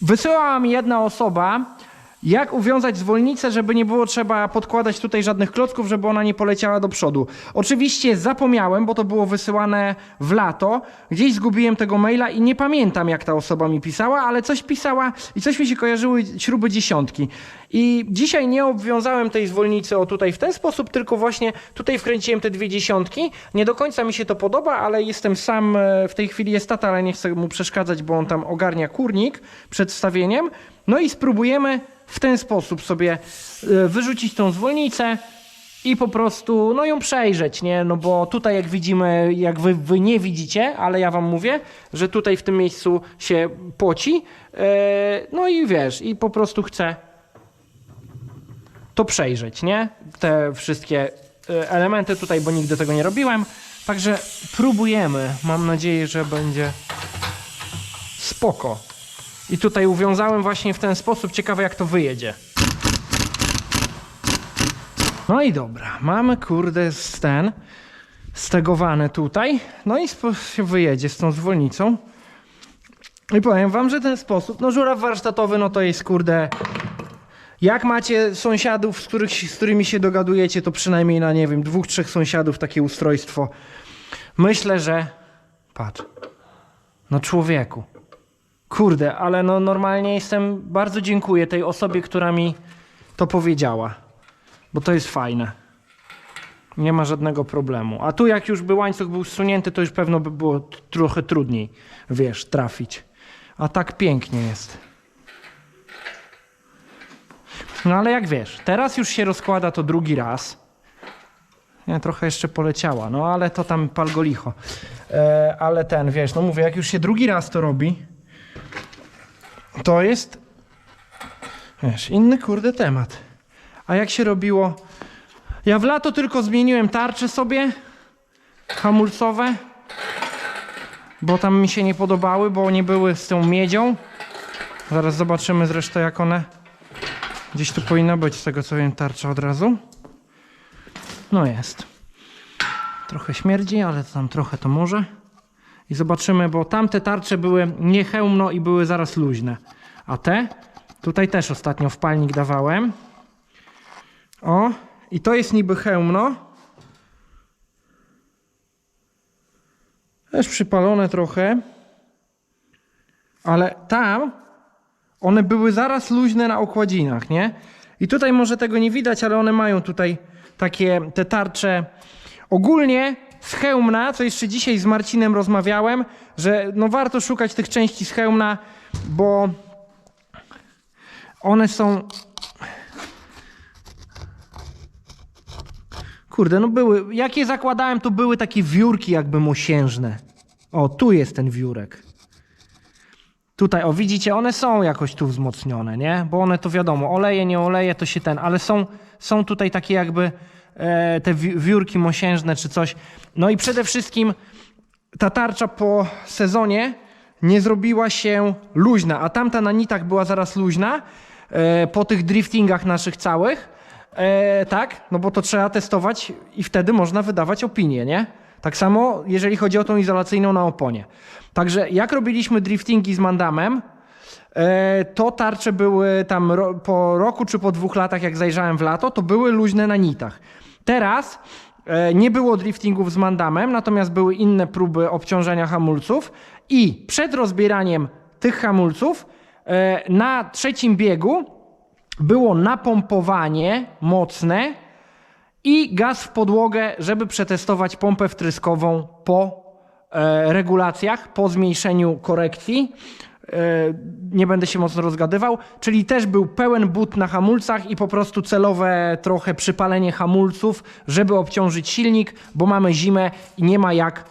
Wysyłała mi jedna osoba, jak uwiązać zwolnicę, żeby nie było trzeba podkładać tutaj żadnych klocków, żeby ona nie poleciała do przodu. Oczywiście zapomniałem, bo to było wysyłane w lato. Gdzieś zgubiłem tego maila i nie pamiętam, jak ta osoba mi pisała, ale coś pisała i coś mi się kojarzyły śruby dziesiątki. I dzisiaj nie obwiązałem tej zwolnicy o tutaj w ten sposób, tylko właśnie tutaj wkręciłem te dwie dziesiątki. Nie do końca mi się to podoba, ale jestem sam, e, w tej chwili jest tata, ale nie chcę mu przeszkadzać, bo on tam ogarnia kurnik przed wstawieniem. No i spróbujemy w ten sposób sobie e, wyrzucić tą zwolnicę i po prostu no ją przejrzeć, nie? No bo tutaj jak widzimy, jak wy, wy nie widzicie, ale ja wam mówię, że tutaj w tym miejscu się poci. E, no i wiesz, i po prostu chcę to przejrzeć, nie? Te wszystkie e, elementy tutaj, bo nigdy tego nie robiłem. Także próbujemy. Mam nadzieję, że będzie spoko. I tutaj uwiązałem właśnie w ten sposób. Ciekawe jak to wyjedzie. No i dobra, mamy kurde z ten stegowane tutaj. No i się wyjedzie z tą zwolnicą. I powiem wam, że ten sposób, no żuraw warsztatowy, no to jest kurde jak macie sąsiadów, z, których, z którymi się dogadujecie, to przynajmniej na, nie wiem, dwóch, trzech sąsiadów takie ustrojstwo. Myślę, że... Patrz. No człowieku. Kurde, ale no normalnie jestem... Bardzo dziękuję tej osobie, która mi to powiedziała. Bo to jest fajne. Nie ma żadnego problemu. A tu jak już by łańcuch był zsunięty, to już pewno by było trochę trudniej, wiesz, trafić. A tak pięknie jest. No ale jak wiesz, teraz już się rozkłada to drugi raz. Nie, trochę jeszcze poleciała, no ale to tam pal go licho. E, ale ten, wiesz, no mówię, jak już się drugi raz to robi, to jest, wiesz, inny kurde temat. A jak się robiło, ja w lato tylko zmieniłem tarcze sobie, hamulcowe, bo tam mi się nie podobały, bo nie były z tą miedzią. Zaraz zobaczymy zresztą jak one Gdzieś tu powinna być, z tego co wiem, tarcza od razu. No jest. Trochę śmierdzi, ale tam trochę to może. I zobaczymy, bo tamte tarcze były niechełmno i były zaraz luźne. A te? Tutaj też ostatnio wpalnik dawałem. O, i to jest niby hełmno. Też przypalone trochę. Ale tam one były zaraz luźne na okładzinach, nie? I tutaj może tego nie widać, ale one mają tutaj takie te tarcze. Ogólnie z hełmna, co jeszcze dzisiaj z Marcinem rozmawiałem, że no warto szukać tych części z hełmna, bo one są. Kurde, no były. Jak je zakładałem, to były takie wiórki jakby mosiężne. O, tu jest ten wiórek. Tutaj, o widzicie, one są jakoś tu wzmocnione, nie? Bo one to wiadomo, oleje, nie oleje, to się ten, ale są, są tutaj takie jakby te wi- wiórki mosiężne czy coś. No i przede wszystkim ta tarcza po sezonie nie zrobiła się luźna, a tamta na nitach była zaraz luźna e, po tych driftingach naszych całych. E, tak, no bo to trzeba testować i wtedy można wydawać opinię, nie? Tak samo jeżeli chodzi o tą izolacyjną na oponie. Także jak robiliśmy driftingi z mandamem, e, to tarcze były tam po roku czy po dwóch latach, jak zajrzałem w lato, to były luźne na nitach. Teraz e, nie było driftingów z mandamem, natomiast były inne próby obciążenia hamulców i przed rozbieraniem tych hamulców e, na trzecim biegu było napompowanie mocne i gaz w podłogę, żeby przetestować pompę wtryskową po e, regulacjach, po zmniejszeniu korekcji. E, nie będę się mocno rozgadywał, czyli też był pełen but na hamulcach i po prostu celowe trochę przypalenie hamulców, żeby obciążyć silnik, bo mamy zimę i nie ma jak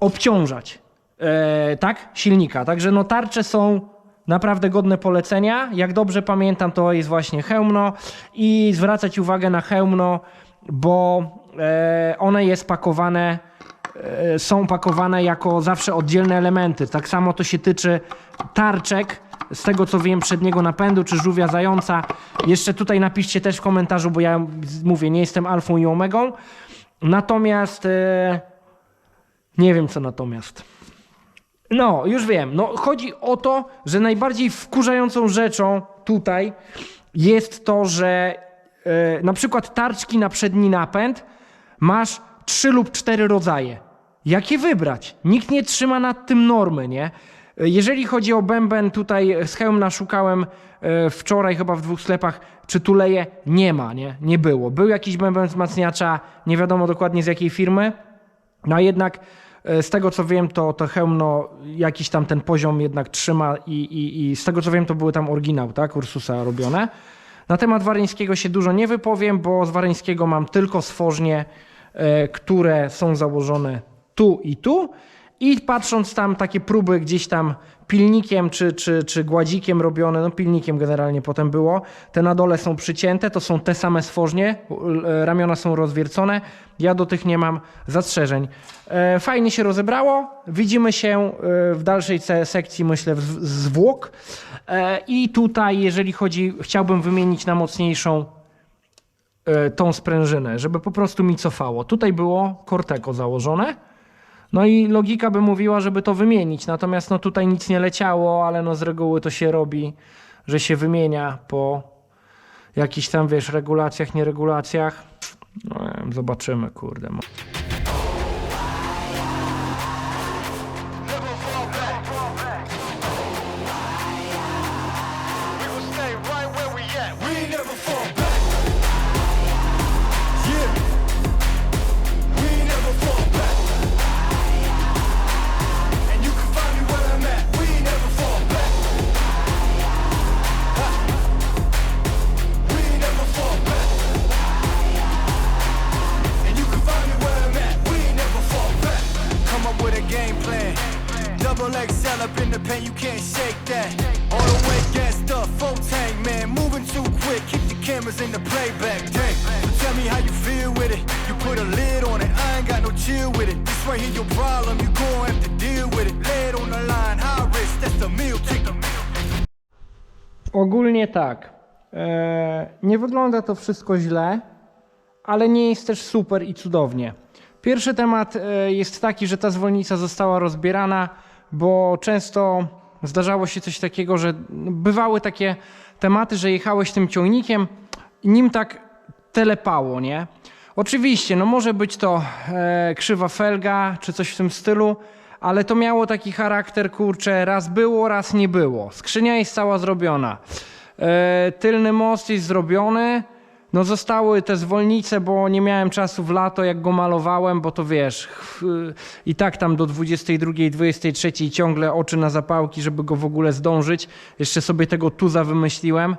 obciążać e, tak silnika. Także no tarcze są naprawdę godne polecenia. Jak dobrze pamiętam, to jest właśnie hełmno i zwracać uwagę na hełmno, bo e, one jest pakowane są pakowane jako zawsze oddzielne elementy. Tak samo to się tyczy tarczek, z tego co wiem, przedniego napędu czy żółwia zająca. Jeszcze tutaj napiszcie też w komentarzu, bo ja mówię, nie jestem alfą i omegą. Natomiast e, nie wiem co natomiast. No, już wiem. No, chodzi o to, że najbardziej wkurzającą rzeczą tutaj jest to, że e, na przykład tarczki na przedni napęd masz trzy lub cztery rodzaje. Jakie wybrać? Nikt nie trzyma nad tym normy, nie? Jeżeli chodzi o bęben, tutaj z hełm szukałem e, wczoraj chyba w dwóch sklepach, czy tuleje nie ma, nie? Nie było. Był jakiś bęben wzmacniacza, nie wiadomo dokładnie z jakiej firmy, no a jednak e, z tego co wiem, to, to hełm no, jakiś tam ten poziom jednak trzyma i, i, i z tego co wiem, to były tam oryginał, tak, Ursusa robione. Na temat waryńskiego się dużo nie wypowiem, bo z waryńskiego mam tylko stworznie, e, które są założone tu i tu. I patrząc tam takie próby gdzieś tam pilnikiem czy, czy, czy gładzikiem robione, no pilnikiem generalnie potem było, te na dole są przycięte, to są te same stworznie, e, ramiona są rozwiercone, ja do tych nie mam zastrzeżeń. E, Fajnie się rozebrało, widzimy się e, w dalszej se- sekcji, myślę, zwłok. I tutaj, jeżeli chodzi, chciałbym wymienić na mocniejszą tą sprężynę, żeby po prostu mi cofało. Tutaj było Corteco założone. No i logika by mówiła, żeby to wymienić. Natomiast no tutaj nic nie leciało, ale no z reguły to się robi, że się wymienia po jakichś tam, wiesz, regulacjach, nieregulacjach. No zobaczymy, kurde. Game plan. Double XL up in the pen, you can't shake that. All the way gassed up, full tank, man. Moving too quick, keep the cameras in the playback. Dang. So tell me how you feel with it. You put a lid on it, I ain't got no chill with it. This right here your problem, you gon' have to deal with it. It on the line, high risk, that's the meal. Ogólnie tak. E, nie wygląda to wszystko źle, ale nie jest też super i cudownie. Pierwszy temat e, jest taki, że ta zwolnica została rozbierana, bo często zdarzało się coś takiego, że bywały takie tematy, że jechałeś tym ciągnikiem i nim tak telepało, nie? Oczywiście, no może być to e, krzywa felga czy coś w tym stylu, ale to miało taki charakter, kurczę, raz było, raz nie było. Skrzynia jest cała zrobiona. E, tylny most jest zrobiony. No zostały te zwolnice, bo nie miałem czasu w lato, jak go malowałem, bo to wiesz, i tak tam do 22, 23 ciągle oczy na zapałki, żeby go w ogóle zdążyć. Jeszcze sobie tego tuza wymyśliłem.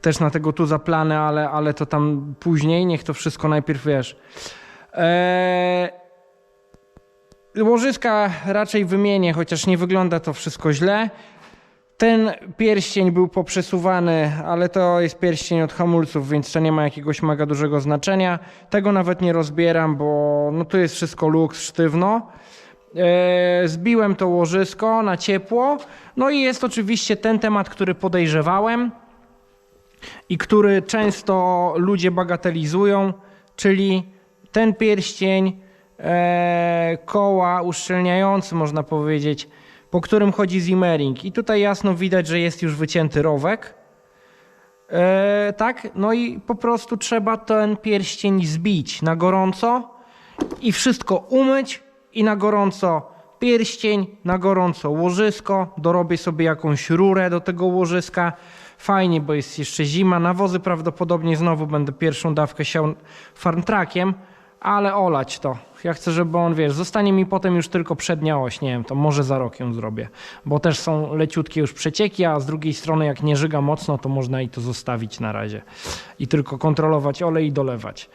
Też na tego tuza plany, ale, ale to tam później, niech to wszystko najpierw wiesz. Eee, łożyska raczej wymienię, chociaż nie wygląda to wszystko źle. Ten pierścień był poprzesuwany, ale to jest pierścień od hamulców, więc to nie ma jakiegoś mega dużego znaczenia. Tego nawet nie rozbieram, bo no tu jest wszystko luks, sztywno. E, zbiłem to łożysko na ciepło. No i jest oczywiście ten temat, który podejrzewałem i który często ludzie bagatelizują, czyli ten pierścień e, koła uszczelniający, można powiedzieć, po którym chodzi zimmering. I tutaj jasno widać, że jest już wycięty rowek. E, tak, no i po prostu trzeba ten pierścień zbić na gorąco i wszystko umyć i na gorąco pierścień, na gorąco łożysko, dorobię sobie jakąś rurę do tego łożyska. Fajnie, bo jest jeszcze zima. Nawozy prawdopodobnie znowu będę pierwszą dawkę siał farmtrakiem, ale olać to. Ja chcę, żeby on, wiesz, zostanie mi potem już tylko przednia oś, nie wiem, to może za rok ją zrobię, bo też są leciutkie już przecieki, a z drugiej strony jak nie żyga mocno, to można i to zostawić na razie i tylko kontrolować olej i dolewać.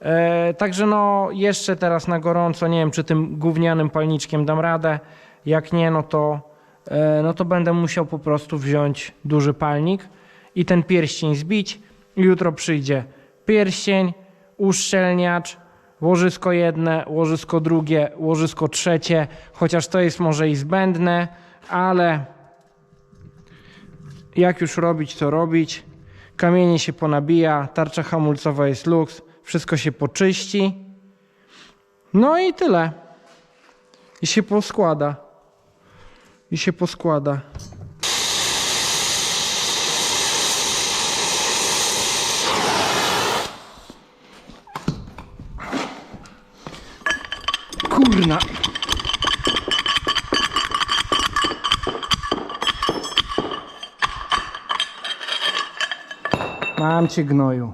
E, także no jeszcze teraz na gorąco, nie wiem czy tym gównianym palniczkiem dam radę, jak nie, no to, e, no to będę musiał po prostu wziąć duży palnik i ten pierścień zbić. Jutro przyjdzie pierścień, uszczelniacz, łożysko jedne, łożysko drugie, łożysko trzecie, chociaż to jest może i zbędne, ale jak już robić, to robić. Kamienie się ponabija, tarcza hamulcowa jest luks, wszystko się poczyści. No i tyle. I się poskłada. i się poskłada. Mam cię gnoju.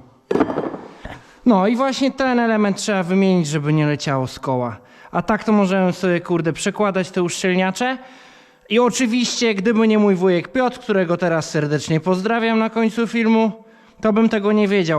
No i właśnie ten element trzeba wymienić, żeby nie leciało z koła. A tak to możemy sobie, kurde, przekładać te uszczelniacze. I oczywiście, gdyby nie mój wujek Piotr, którego teraz serdecznie pozdrawiam na końcu filmu, to bym tego nie wiedział.